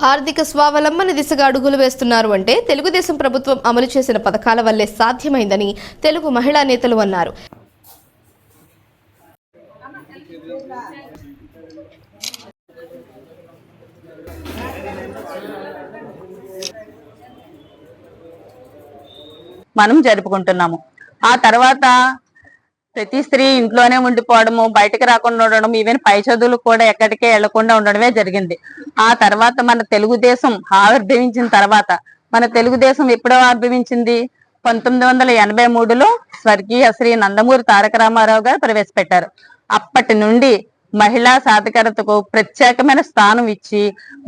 ఆర్థిక స్వావలంబన దిశగా అడుగులు వేస్తున్నారు అంటే తెలుగుదేశం ప్రభుత్వం అమలు చేసిన పథకాల వల్లే సాధ్యమైందని తెలుగు మహిళా నేతలు అన్నారు. మనం జరుపుకుంటున్నాము. ఆ తర్వాత ప్రతి స్త్రీ ఇంట్లోనే ఉండిపోవడము బయటకు రాకుండా ఉండడం ఈవెన్ పై చదువులు కూడా ఎక్కడికే వెళ్ళకుండా ఉండడమే జరిగింది. ఆ తర్వాత మన తెలుగుదేశం ఆవిర్భవించిన తర్వాత మన తెలుగుదేశం ఎప్పుడో ఆవిర్భవించింది? పంతొమ్మిది వందల ఎనభై మూడులో స్వర్గీయ శ్రీ నందమూరి తారక రామారావు గారు ప్రవేశపెట్టారు. అప్పటి నుండి మహిళా సాధికారతకు ప్రత్యేకమైన స్థానం ఇచ్చి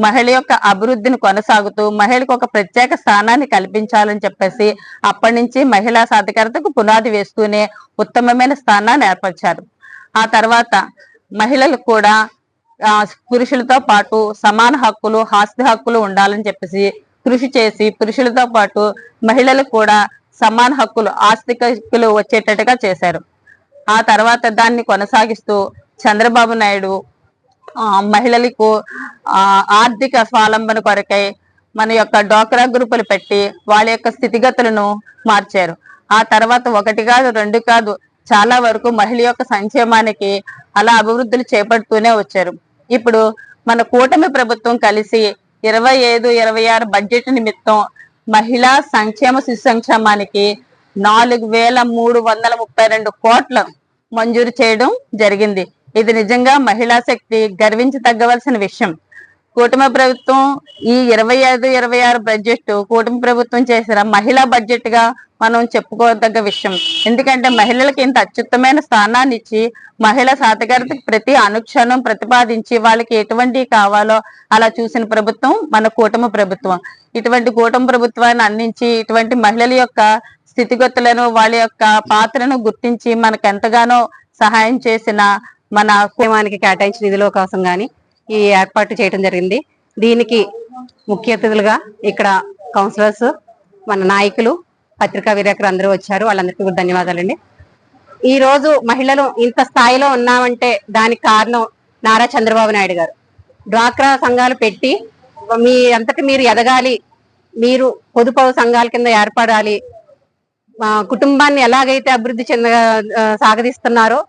మహిళ యొక్క అభివృద్ధిని కొనసాగుతూ మహిళకు ఒక ప్రత్యేక స్థానాన్ని కల్పించాలని చెప్పేసి అప్పటి నుంచి మహిళా సాధికారతకు పునాది వేస్తూనే ఉత్తమమైన స్థానాన్ని ఏర్పరిచారు. ఆ తర్వాత మహిళలు కూడా పురుషులతో పాటు సమాన హక్కులు ఆస్తి హక్కులు ఉండాలని చెప్పేసి కృషి చేసి పురుషులతో పాటు మహిళలకు కూడా సమాన హక్కులు ఆస్తి హక్కులు వచ్చేటట్టుగా చేశారు. ఆ తర్వాత దాన్ని కొనసాగిస్తూ చంద్రబాబు నాయుడు మహిళలకు ఆర్థిక స్వాలంబన కొరకై మన యొక్క డోక్రా గ్రూపులు పెట్టి వాళ్ళ యొక్క స్థితిగతులను మార్చారు. ఆ తర్వాత ఒకటి కాదు రెండు కాదు చాలా వరకు మహిళ యొక్క సంక్షేమానికి అలా అభివృద్ధులు చేపడుతూనే వచ్చారు. ఇప్పుడు మన కూటమి ప్రభుత్వం కలిసి ఇరవై ఐదు ఇరవై ఆరు బడ్జెట్ నిమిత్తం మహిళా సంక్షేమ శిశు సంక్షేమానికి నాలుగు వేల మూడు వందల ముప్పై రెండు కోట్ల మంజూరు చేయడం జరిగింది. ఇది నిజంగా మహిళా శక్తి గర్వించదగ్గవలసిన విషయం. కూటమి ప్రభుత్వం ఈ ఇరవై ఐదు ఇరవై ఆరు బడ్జెట్ కూటమి ప్రభుత్వం చేసిన మహిళా బడ్జెట్గా మనం చెప్పుకోదగ్గ విషయం. ఎందుకంటే మహిళలకు ఇంత అత్యుత్తమైన స్థానాన్ని ఇచ్చి మహిళా సాధికారతకి ప్రతి అనుక్షణం ప్రతిపాదించి వాళ్ళకి ఎటువంటి కావాలో అలా చూసిన ప్రభుత్వం మన కూటమి ప్రభుత్వం. ఇటువంటి కూటమి ప్రభుత్వాన్ని అందించి ఇటువంటి మహిళల యొక్క స్థితిగతులను వాళ్ళ యొక్క పాత్రను గుర్తించి మనకు ఎంతగానో సహాయం చేసిన మన ఉద్యమానికి కేటాయించిన నిధుల కోసం కానీ ఈ ఏర్పాటు చేయడం జరిగింది. దీనికి ముఖ్య అతిథులుగా ఇక్కడ కౌన్సిలర్స్ మన నాయకులు పత్రికా విలేకరులు అందరూ వచ్చారు. వాళ్ళందరికీ కూడా ధన్యవాదాలండి. ఈ రోజు మహిళలు ఇంత స్థాయిలో ఉన్నామంటే దానికి కారణం నారా చంద్రబాబు నాయుడు గారు. డ్వాక్రా సంఘాలు పెట్టి మీ అంతటి మీరు ఎదగాలి మీరు పొదుపు సంఘాల కింద ఏర్పడాలి కుటుంబాన్ని ఎలాగైతే అభివృద్ధి చెంద సాగదీస్తున్నారో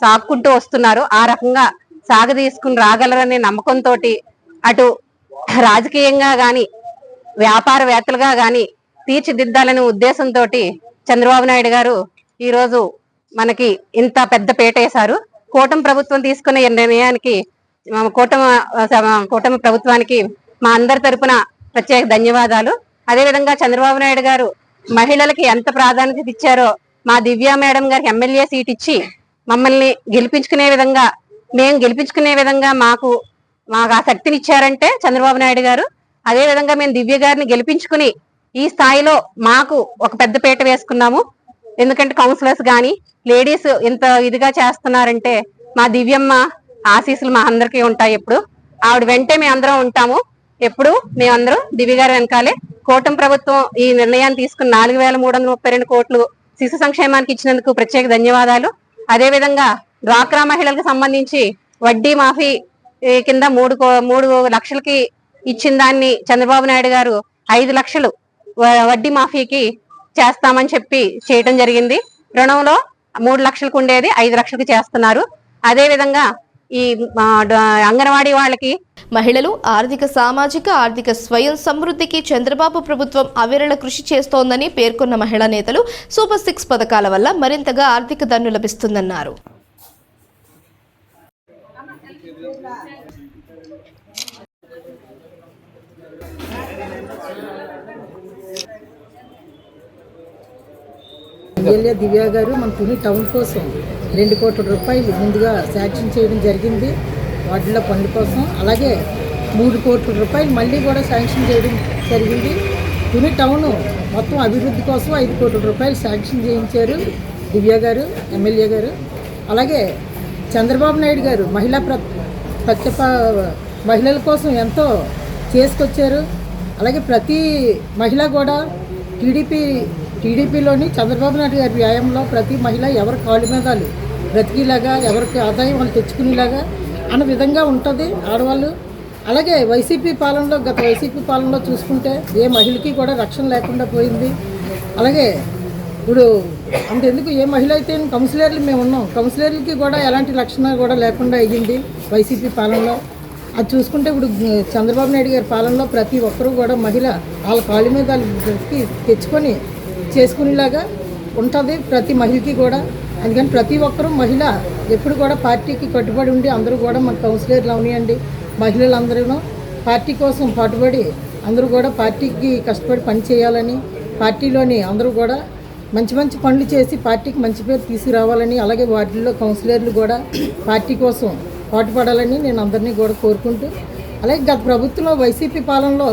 సాగుకుంటూ వస్తున్నారు. ఆ రకంగా సాగదీసుకుని రాగలరనే నమ్మకంతో అటు రాజకీయంగా గాని వ్యాపారవేత్తలుగా గాని తీర్చిదిద్దాలనే ఉద్దేశంతో చంద్రబాబు నాయుడు గారు ఈరోజు మనకి ఇంత పెద్ద పీట వేశారు. కూటమి ప్రభుత్వం తీసుకున్న నిర్ణయానికి కూటమి కూటమి ప్రభుత్వానికి మా అందరి తరపున ప్రత్యేక ధన్యవాదాలు. అదేవిధంగా చంద్రబాబు నాయుడు గారు మహిళలకి ఎంత ప్రాధాన్యత ఇచ్చారో మా దివ్య మేడం గారికి ఎమ్మెల్యే సీట్ ఇచ్చి మమ్మల్ని గెలిపించుకునే విధంగా మేము గెలిపించుకునే విధంగా మాకు మాకు ఆ శక్తిని ఇచ్చారంటే చంద్రబాబు నాయుడు గారు. అదే విధంగా మేము దివ్య గారిని గెలిపించుకుని ఈ స్థాయిలో మాకు ఒక పెద్ద పీట వేసుకున్నాము. ఎందుకంటే కౌన్సిలర్స్ కానీ లేడీస్ ఇంత ఇదిగా చేస్తున్నారంటే మా దివ్యమ్మ ఆశీస్సులు మా అందరికీ ఉంటాయి ఎప్పుడు. ఆవిడ వెంటే మేము అందరం ఉంటాము. ఎప్పుడు మేమందరం దివ్య గారి వెనకాలే. కూటమి ప్రభుత్వం ఈ నిర్ణయాన్ని తీసుకుని నాలుగు వేల మూడు వందల ముప్పై రెండు కోట్లు శిశు సంక్షేమానికి ఇచ్చినందుకు ప్రత్యేక ధన్యవాదాలు. అదే విధంగా డ్వాక్రా మహిళలకు సంబంధించి వడ్డీ మాఫీ కింద మూడు కో- మూడు లక్షలకి ఇచ్చిన దాన్ని చంద్రబాబు నాయుడు గారు ఐదు లక్షలు వ- వడ్డీ మాఫీకి చేస్తామని చెప్పి చేయటం జరిగింది. రుణంలో మూడు లక్షలకు ఉండేది ఐదు లక్షలకు చేస్తున్నారు. అదే విధంగా ఈ అంగన్వాడీ వాళ్ళకి మహిళలు ఆర్థిక సామాజిక ఆర్థిక స్వయం సమృద్ధికి చంద్రబాబు ప్రభుత్వం అవిరళ కృషి చేస్తోందని పేర్కొన్న మహిళా నేతలు సూపర్ సిక్స్ పథకాల వల్ల మరింతగా ఆర్థిక దన్ను లభిస్తుందన్నారు. ఎమ్మెల్యే దివ్య గారు మన తుని టౌన్ కోసం రెండు కోట్ల రూపాయలు ముందుగా శాంక్షన్ చేయడం జరిగింది. వాటిలో పనుల కోసం. అలాగే మూడు కోట్ల రూపాయలు మళ్ళీ కూడా శాంక్షన్ చేయడం జరిగింది. తుని టౌన్ మొత్తం అభివృద్ధి కోసం ఐదు కోట్ల రూపాయలు శాంక్షన్ చేయించారు దివ్య గారు ఎమ్మెల్యే గారు. అలాగే చంద్రబాబు నాయుడు గారు మహిళా ప్ర ప్రత్యప మహిళల కోసం ఎంతో చేసుకొచ్చారు. అలాగే ప్రతి మహిళ కూడా టీడీపీ టీడీపీలోని చంద్రబాబు నాయుడు గారి వ్యాయామంలో ప్రతి మహిళ ఎవరి కాళ్ళు మీదాలు బ్రతికేలాగా ఎవరికి ఆదాయం వాళ్ళు తెచ్చుకునేలాగా అన్న విధంగా ఉంటుంది ఆడవాళ్ళు. అలాగే వైసీపీ పాలనలో గత వైసీపీ పాలనలో చూసుకుంటే ఏ మహిళకి కూడా రక్షణ లేకుండా పోయింది. అలాగే ఇప్పుడు అంతెందుకు ఏ మహిళ అయితే కౌన్సిలర్లు మేము ఉన్నాం కౌన్సిలర్లకి కూడా ఎలాంటి రక్షణ కూడా లేకుండా అయ్యింది వైసీపీ పాలనలో. అది చూసుకుంటే ఇప్పుడు చంద్రబాబు నాయుడు గారి పాలనలో ప్రతి ఒక్కరూ కూడా మహిళ వాళ్ళ కాళ్ళ మీద వాళ్ళకి తెచ్చుకొని చేసుకునేలాగా ఉంటుంది ప్రతి మహిళకి కూడా. అందుకని ప్రతి ఒక్కరూ మహిళ ఎప్పుడు కూడా పార్టీకి కట్టుబడి ఉండి అందరూ కూడా మన కౌన్సిలర్లు అవనియండి మహిళలందరూ పార్టీ కోసం పాటుపడి అందరూ కూడా పార్టీకి కష్టపడి పని చేయాలని పార్టీలోని అందరూ కూడా మంచి మంచి పనులు చేసి పార్టీకి మంచి పేరు తీసుకురావాలని అలాగే వాటిల్లో కౌన్సిలర్లు కూడా పార్టీ కోసం పాటుపడాలని నేను అందరినీ కూడా కోరుకుంటూ అలాగే గత ప్రభుత్వంలో వైసీపీ పాలనలో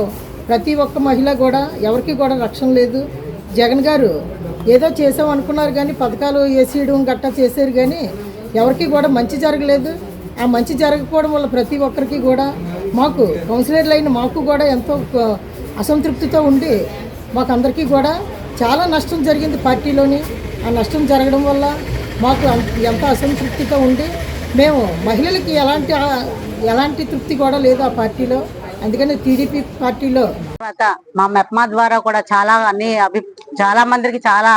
ప్రతి ఒక్క మహిళ కూడా ఎవరికి కూడా రక్షణ లేదు. జగన్ గారు ఏదో చేసాం అనుకున్నారు కానీ పథకాలు వేసేయడం గట్టా చేశారు కానీ ఎవరికి కూడా మంచి జరగలేదు. ఆ మంచి జరగకపోవడం వల్ల ప్రతి ఒక్కరికి కూడా మాకు కౌన్సిలర్లు అయిన మాకు కూడా ఎంతో అసంతృప్తితో ఉండి మాకు అందరికీ కూడా చాలా నష్టం జరిగింది పార్టీలోని. ఆ నష్టం జరగడం వల్ల మాకు ఎంత ఎంతో అసంతృప్తితో ఉండి మేము మహిళలకి ఎలాంటి ఎలాంటి తృప్తి కూడా లేదు ఆ పార్టీలో. అందుకని టీడీపీ పార్టీలో తర్వాత మా మెప్మా ద్వారా కూడా చాలా అన్ని అభి చాలా మందికి చాలా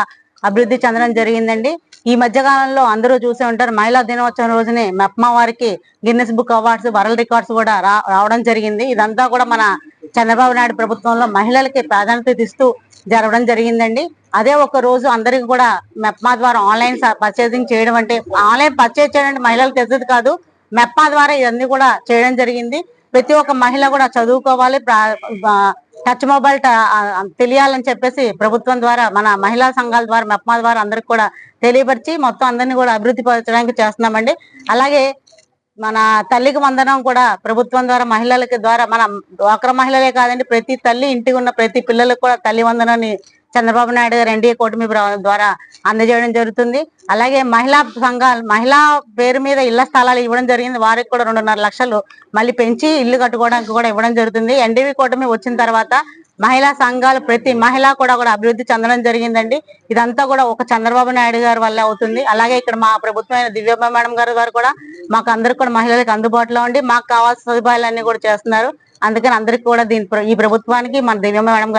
అభివృద్ధి చెందడం జరిగిందండి. ఈ మధ్య కాలంలో అందరూ చూసే ఉంటారు మహిళా దినోత్సవం రోజునే మెప్మా వారికి Guinness book awards world records కూడా రా- రావడం జరిగింది. ఇదంతా కూడా మన చంద్రబాబు నాయుడు ప్రభుత్వంలో మహిళలకి ప్రాధాన్యత ఇస్తూ జరగడం జరిగిందండి. అదే ఒక రోజు అందరికి కూడా మెప్మా ద్వారా ఆన్లైన్ పర్చేసింగ్ చేయడం అంటే ఆన్లైన్ పర్చేజ్ చేయడం అంటే మహిళలకు తెలిసేది కాదు. మెప్మా ద్వారా ఇవన్నీ కూడా చేయడం జరిగింది. ప్రతి ఒక్క మహిళ కూడా చదువుకోవాలి ప్రా- టచ్ మొబైల్ ట- తెలియాలని చెప్పేసి ప్రభుత్వం ద్వారా మన మహిళా సంఘాల ద్వారా మెప్మా ద్వారా అందరికి కూడా తెలియపరిచి మొత్తం అందరినీ కూడా అభివృద్ధి పరచడానికి చేస్తున్నామండి. అలాగే మన తల్లికి వందనం కూడా ప్రభుత్వం ద్వారా మహిళలకి ద్వారా మన డ్వాక్రా మహిళలే కాదండి ప్రతి తల్లి ఇంటికి ఉన్న ప్రతి పిల్లలకు కూడా తల్లి వందనాన్ని చంద్రబాబు నాయుడు గారు ఎన్డీఏ కూటమి ద్వారా అందజేయడం జరుగుతుంది. అలాగే మహిళా సంఘాలు మహిళా పేరు మీద ఇళ్ళ స్థలాలు ఇవ్వడం జరిగింది. వారికి కూడా రెండున్నర లక్షలు మళ్ళీ పెంచి ఇల్లు కట్టుకోవడానికి కూడా ఇవ్వడం జరుగుతుంది. ఎన్డీవీ కూటమి వచ్చిన తర్వాత మహిళా సంఘాలు ప్రతి మహిళ కూడా కూడా అభివృద్ధి చెందడం జరిగిందండి. ఇదంతా కూడా ఒక చంద్రబాబు నాయుడు గారి వల్ల అవుతుంది. అలాగే ఇక్కడ మా ప్రభుత్వమైన దివ్యమ్మ మేడం గారు గారు కూడా మాకు అందరికి కూడా మహిళలకు అందుబాటులో ఉండి మాకు కావాల్సిన సదుపాయాలన్నీ కూడా చేస్తున్నారు. అందుకని అందరికి కూడా దీని ఈ ప్రభుత్వానికి మన దివ్యమ్మ మేడం గారు